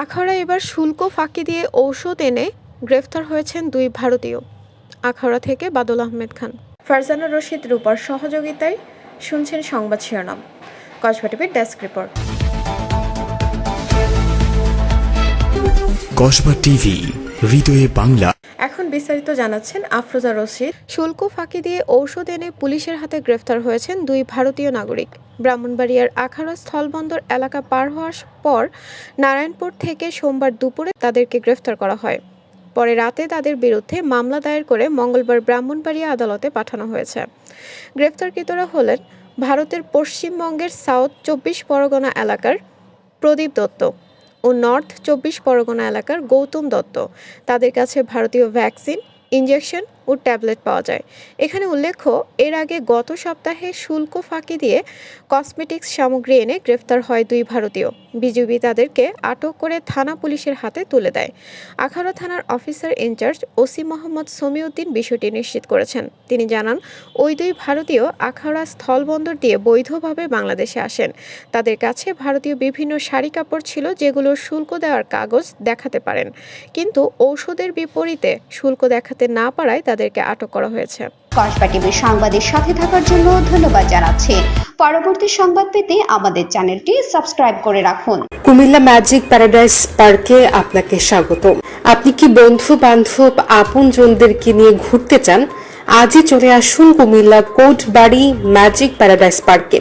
আখাউড়া এবার শুল্ক ফাঁকি দিয়ে ঔষধ এনে গ্রেফতার হয়েছেন দুই ভারতীয়। আখাড়া থেকে বাদল আহমেদ খান। ফারজানা রশিদ রূপার সহযোগিতায় শুনছেন সংবাদ শিরোনাম। কসবা টিভির ডেস্ক রিপোর্ট। কসবা টিভি হৃদয়ে বাংলা। এখন বিস্তারিত জানাচ্ছেন আফরোজা রশিদ। শুল্ক ফাঁকি দিয়ে ঔষধ এনে পুলিশের হাতে গ্রেফতার হয়েছেন দুই ভারতীয় নাগরিক। ব্রাহ্মণবাড়িয়ার আখাড়া স্থলবন্দর এলাকা পার হওয়ার পর নারায়ণপুর থেকে সোমবার দুপুরে তাদেরকে গ্রেফতার করা হয়। পরে রাতে তাদের বিরুদ্ধে মামলা দায়ের করে মঙ্গলবার ব্রাহ্মণবাড়িয়া আদালতে পাঠানো হয়েছে। গ্রেফতারকৃতরা হলেন ভারতের পশ্চিমবঙ্গের সাউথ চব্বিশ পরগনা এলাকার প্রদীপ দত্ত। ও নর্থ চব্বিশ পরগনা এলাকার গৌতম দত্ত। তাদের কাছে ভারতীয় ভ্যাকসিন ইনজেকশন ও ট্যাবলেট পাওয়া যায়। এখানে উল্লেখ্য, এর আগে গত সপ্তাহে শুল্ক ফাঁকি দিয়ে কসমেটিক্স সামগ্রী এনে গ্রেফতার হয় দুই ভারতীয়। বিজিবি তাদেরকে আটক করে থানা পুলিশের হাতে তুলে দেয়। আখাড়া থানার officer in charge OC Mohammad Samiuddin বিষয়টি নিশ্চিত করেছেন। তিনি জানান, ওই দুই ভারতীয় আখাড়া স্থলবন্দর দিয়ে বৈধভাবে বাংলাদেশে আসেন। তাদের কাছে ভারতীয় বিভিন্ন শাড়ি কাপড় ছিল যেগুলোর শুল্ক দেওয়ার কাগজ দেখাতে পারেন। কিন্তু ঔষধের বিপরীতে শুল্ক দেখাতে না পারায় তাদেরকে আটক করা হয়েছে। কসবা টিভির সংবাদের সাথে থাকার জন্য ধন্যবাদ জানাচ্ছি। পরবর্তী সংবাদ পেতে আমাদের চ্যানেলটি সাবস্ক্রাইব করে রাখুন। কুমিল্লা ম্যাজিক প্যারাডাইস পার্কে আপনাকে স্বাগত আপনি কি বন্ধু বান্ধব আপন জনদেরকে নিয়ে ঘুরতে চান? আজই চলে আসুন Comilla Kotbari magic paradise পার্কে।